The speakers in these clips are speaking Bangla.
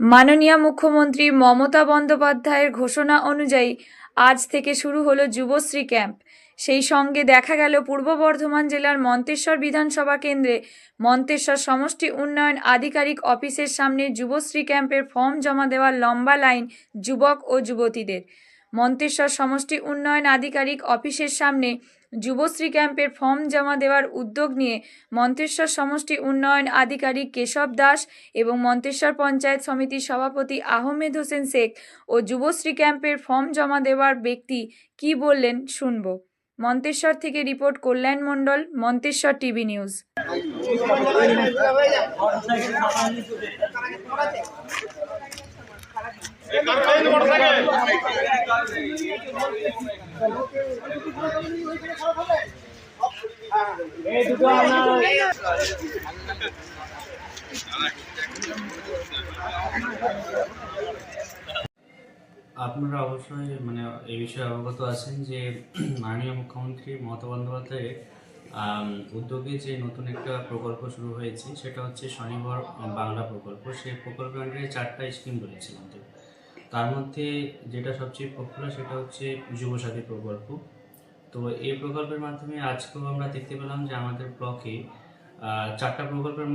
মাননীয় মুখ্যমন্ত্রী মমতা বন্দ্যোপাধ্যায়ের ঘোষণা অনুযায়ী আজ থেকে শুরু হলো যুবশ্রী ক্যাম্প। সেই সঙ্গে দেখা গেল পূর্ব বর্ধমান জেলার মন্তেশ্বর বিধানসভা কেন্দ্রে মন্তেশ্বর সমষ্টি উন্নয়ন আধিকারিক অফিসের সামনে যুবশ্রী ক্যাম্পের ফর্ম জমা দেওয়ার লম্বা লাইন যুবক ও যুবতীদের। মন্তেশ্বর সমষ্টি উন্নয়ন আধিকারিক অফিসের সামনে যুবশ্রী ক্যাম্পের ফর্ম জমা দেওয়ার উদ্যোগ নিয়ে মন্তেশ্বর সমষ্টি উন্নয়ন আধিকারিক কেশব দাস এবং মন্তেশ্বর পঞ্চায়েত সমিতির সভাপতি আহমেদ হোসেন শেখ ও যুবশ্রী ক্যাম্পের ফর্ম জমা দেওয়ার ব্যক্তি কি বললেন শুনব। মন্তেশ্বর থেকে report Kalyan Mondal, Manteswar TV news. আপনারা অবশ্যই মানে এই বিষয়ে অবগত আছেন যে মাননীয় মুখ্যমন্ত্রী মমতা বন্দ্যোপাধ্যায়ের উদ্যোগে যে নতুন একটা প্রকল্প শুরু হয়েছে, সেটা হচ্ছে স্বনির্ভর বাংলা প্রকল্প। সেই প্রকল্পের আন্ডারে চারটা স্কিম কিন্তু তার মধ্যে যেটা সবচেয়ে পপুলার সেটা হচ্ছে যুবসাথী প্রকল্প। তো এই প্রকল্পের মাধ্যমে আজকেও আমরা দেখতে পেলাম যে আমাদের ব্লকে চারটা প্রকল্পের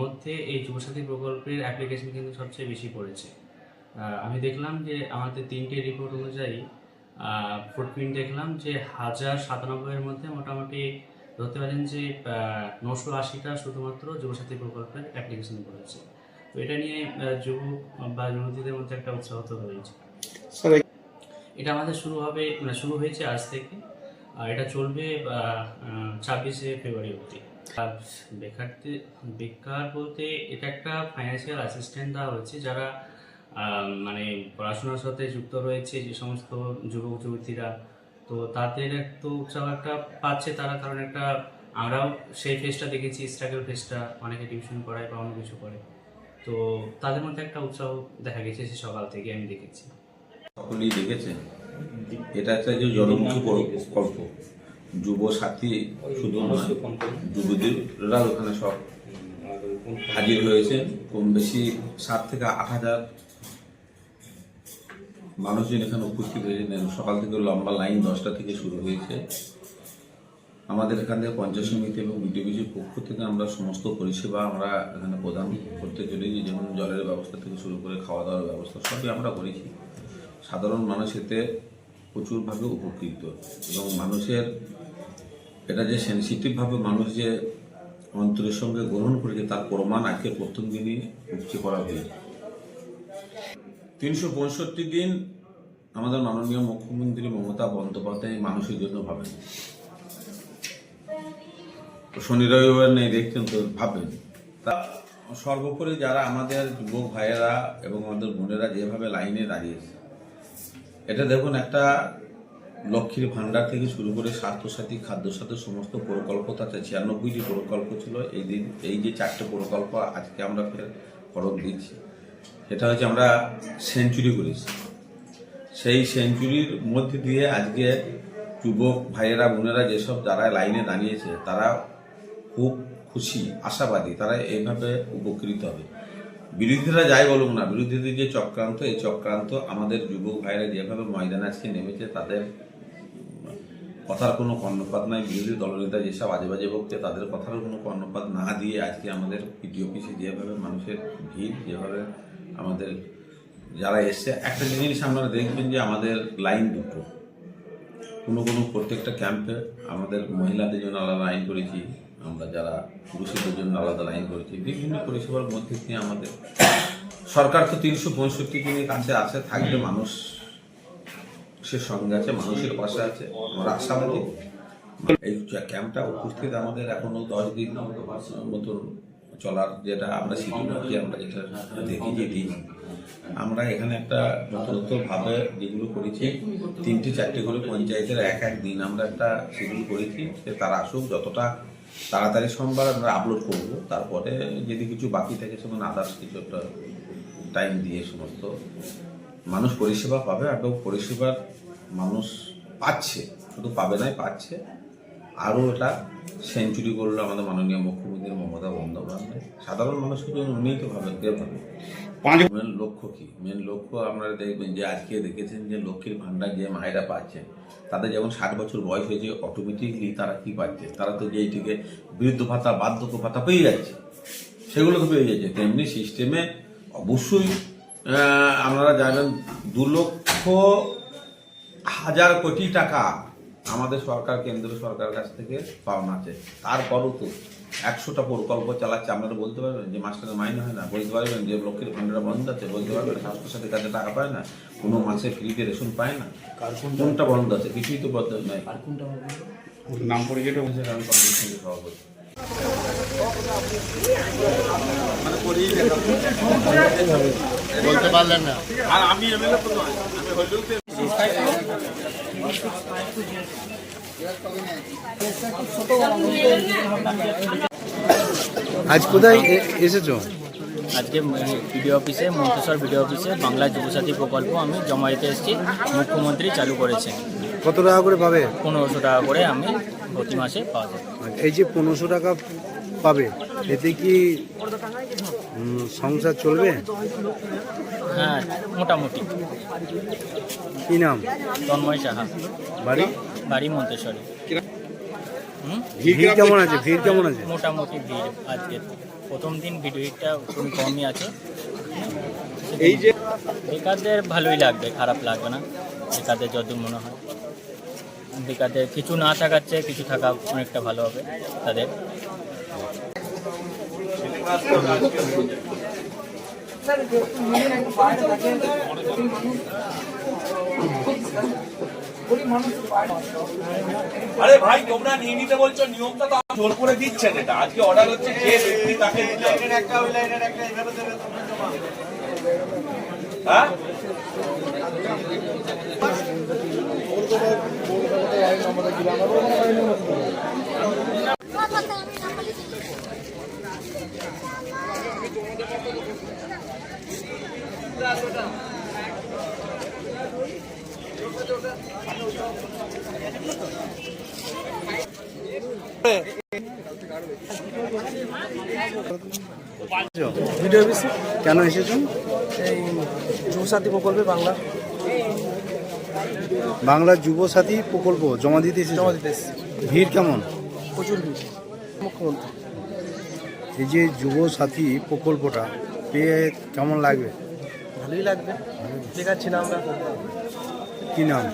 মধ্যে এই যুবসাথী প্রকল্পের অ্যাপ্লিকেশন কিন্তু সবচেয়ে বেশি পড়েছে। আমি দেখলাম যে আমাদের তিনটে রিপোর্ট অনুযায়ী ফুটপ্রিন্ট দেখলাম যে হাজার সাতানব্বইয়ের মধ্যে মোটামুটি ধরতে পারেন যে নশো আশিটা শুধুমাত্র যুবসাথী প্রকল্পের অ্যাপ্লিকেশন করেছে তো এটা নিয়ে যুবক বা যুবতীদের মধ্যে একটা উৎসাহ তো রয়েছে এটা আমাদের শুরু হবে মানে শুরু হয়েছে আজ থেকে আর এটা চলবে ছাব্বিশে ফেব্রুয়ারি অবধি। আর বেকারদের বেকার বলতে এটা একটা ফাইন্যান্সিয়াল অ্যাসিস্ট্যান্ট দেওয়া হচ্ছে যারা মানে পড়াশোনার সাথে যুক্ত রয়েছে যে সমস্ত যুবক যুবতীরা। তো তাদের একটু উৎসাহ একটা পাচ্ছে তারা কারণ একটা আমরাও সেই ফেসটা দেখেছি স্ট্রাগল ফেসটা অনেকে টিউশন করায় বা অন্য কিছু করে তো তাদের মধ্যে একটা উৎসাহ দেখা গেছে সে সকাল থেকে আমি দেখেছি। সকলেই দেখেছেন এটা একটা যে জনমুখী প্রকল্প যুব সাথী শুধু নয় যুবতীরা ওখানে সব হাজির হয়েছে। কম বেশি সাত থেকে আট হাজার মানুষজন এখানে উপস্থিত হয়েছেন সকাল থেকে লম্বা লাইন দশটা থেকে শুরু হয়েছে। আমাদের এখান পঞ্চায়েত সমিতি এবং বিডিবিজির পক্ষ থেকে আমরা সমস্ত পরিষেবা আমরা এখানে প্রদান করতে চলেছি, যেমন জলের ব্যবস্থা থেকে শুরু করে খাওয়া দাওয়ার ব্যবস্থা, সবই আমরা করেছি। সাধারণ মানুষ এতে প্রচুরভাবে উপকৃত এবং মানুষের, এটা যে সেন্সিটিভভাবে মানুষ যে অন্তরের সঙ্গে গ্রহণ করেছে, তার প্রমাণ আজকে প্রথম দিনই উপচে করা হয়েছে। তিনশো পঁয়ষট্টি দিন আমাদের মাননীয় মুখ্যমন্ত্রী মমতা বন্দ্যোপাধ্যায় মানুষের জন্য ভাবেন। শনি রবিবার নেই দেখছেন তো, ভাববেন। তা সর্বোপরি যারা আমাদের যুবক ভাইয়েরা এবং আমাদের বোনেরা যেভাবে লাইনে দাঁড়িয়েছে, এটা দেখুন একটা লক্ষ্মীর ভান্ডার থেকে শুরু করে স্বাস্থ্যসাথী, খাদ্যসাথী সমস্ত প্রকল্প তাতে ছিয়ানব্বইটি প্রকল্প ছিল, এই দিন এই যে চারটে প্রকল্প আজকে আমরা ফের ফরক দিচ্ছি, সেটা হচ্ছে আমরা সেঞ্চুরি করেছি। সেই সেঞ্চুরির মধ্যে দিয়ে আজকে যুবক ভাইয়েরা, বোনেরা যেসব যারা লাইনে দাঁড়িয়েছে, তারা খুব খুশি, আশাবাদী, তারা এইভাবে উপকৃত হবে। বিরোধীরা যাই বলুক না, বিরোধীদের যে চক্রান্ত, এই চক্রান্ত আমাদের যুবক ভাইরা যেভাবে ময়দানে আজকে নেমেছে, তাদের কথার কোনো কর্ণপাত নাই। বিরোধী দলনেতা যেসব আজে বাজে বকছে তাদের কথার কোনো কর্ণপাত না দিয়ে আজকে আমাদের পিডি অফিসে যেভাবে মানুষের ভিড়, যেভাবে আমাদের যারা এসছে, একটা জিনিস আপনারা দেখবেন যে আমাদের লাইন দুটো। কোনো কোনো প্রত্যেকটা ক্যাম্পে আমাদের মহিলাদের জন্য আলাদা লাইন করেছি আমরা যারা পুরুষদের জন্য আলাদা লাইন করেছি, বিভিন্ন পরিষেবার মধ্যে দিয়ে আমাদের সরকার তো তিনশো পঁয়ষট্টি দিনের কাছে আছে, থাকবে মানুষ, সে সঙ্গে আছে, মানুষের পাশে আছে, আমরা আশাবাদী। এই ক্যাম্পটা উপস্থিত আমাদের এখনও দশ দিন মতন চলার যেটা আমরা শিডিউল আমরা যেটা দেখি যে দিন। আমরা এখানে একটা যথাযথ ভাবে যেগুলো করেছি, তিনটে চারটে করে পঞ্চায়েতের এক এক দিন আমরা একটা শিডিউল করেছি তারা আসুক, যতটা তাড়াতাড়ি সোমবার আমরা আপলোড করব। তারপরে যদি কিছু বাকি থাকে সেমন আদার্স কিছু একটা টাইম দিয়ে সমস্ত মানুষ পরিষেবা পাবে এবং পরিষেবার মানুষ পাচ্ছে, শুধু পাবে নাই পাচ্ছে। আরও এটা সেঞ্চুরি করল আমাদের মাননীয় মুখ্যমন্ত্রী মমতা বন্দ্যোপাধ্যায়। সাধারণ মানুষ শুধু উনিই তো ভাবে ভাবে মেন লক্ষ্য কি? মেন লক্ষ্য আপনারা দেখবেন যে আজকে দেখেছেন যে লক্ষ্মীর ভান্ডার যে মায়েরা পাচ্ছেন, তাদের যেমন ষাট বছর বয়স হয়েছে অটোমেটিকলি তারা কি পাচ্ছে? তারা তো যেইটিকে বৃদ্ধ ভাতা, বার্ধক্য ভাতা পেয়ে যাচ্ছে। সেগুলো তো পেয়ে যাচ্ছে। তেমনি সিস্টেমে অবশ্যই আপনারা জানেন, দু লক্ষ হাজার কোটি টাকা আমাদের সরকার, কেন্দ্র সরকার কাছ থেকে পাওনা আছে। তারপরও তো একশোটা প্রকল্প চালাচ্ছে আপনারা বলতে পারবেন যে মাস্টারের মাইনে হয় না বলতে পারবেন যে লক্ষ্মীর ভান্ডার বন্ধ আছে বলতে পারবেন স্বাস্থ্য সাথী কাছে টাকা পায় না কোনো মাসে ফ্রিতে রেশন পায় না কোনটা বন্ধ আছে কিছুই তো বন্ধ নাই নাম পরিচয়টা বলুন। আমি কংগ্রেস সঙ্গে সভাপতি আজ কোথায় এসেছ? আজকে বিডিও অফিসে মন্তেশ্বর বিডিও অফিসে বাংলা যুবসাথী প্রকল্প আমি জমা দিতে এসেছি মুখ্যমন্ত্রী চালু করেছেন কত টাকা করে পাবে? পনেরোশো টাকা করে আমি প্রতি মাসে পাওয়া যায়। এই যে পনেরোশো টাকা পাবে এতে কি সংসার চলবে? হ্যাঁ মোটামুটি। কি নাম? তন্ময় সাহা। বাড়ি? বাড়ি মন্তেশ্বরে। ভিড় কেমন আছে? ভিড় কেমন আছে? মোটামুটি ভিড় আজকে। প্রথম দিন ভিড়টা খুবই কমই আছে। এই যে বেকারদের ভালোই লাগবে খারাপ লাগবে না। বেকারদের যত মনে হয়। বেকারদের কিছু না থাকার চেয়ে কিছু থাকা অনেকটা ভালো হবে তাদের। আরে ভাই, তোমরা নিয়ে নিতে বলছো, নিয়মটা তো জোর করে দিচ্ছে এটা আজকে অর্ডার হচ্ছে যে ব্যক্তি তাকে। হ্যাঁ ভিডিও অফিসে কেন এসেছ এই যুবসাথী প্রকল্পে বাংলা। বাংলা যুব সাথী প্রকল্প জমা দিতে জমা দিতে ভিড় কেমন? প্রচুর ভিড়। মুখ্যমন্ত্রী। এই যে যুব সাথী প্রকল্পটা পেয়ে কেমন লাগবে? ভালোই লাগবে। বেকার ছিলাম আমরা। কি নাম?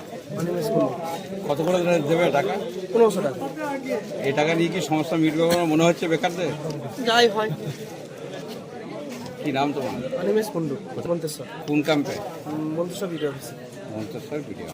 কত করে দেবে টাকা? পনেরোশো টাকা। এই টাকা নিয়ে কি সমস্যা মিটবে মনে হচ্ছে বেকারদের? যাই হয়। কি নাম তোমার? অনিমেষ কুন্ডু মন্তেশ্বর। কোন ক্যাম্পে মন্তেশ্বর বিডিও অফিসে মন্তেশ্বর ভিডিও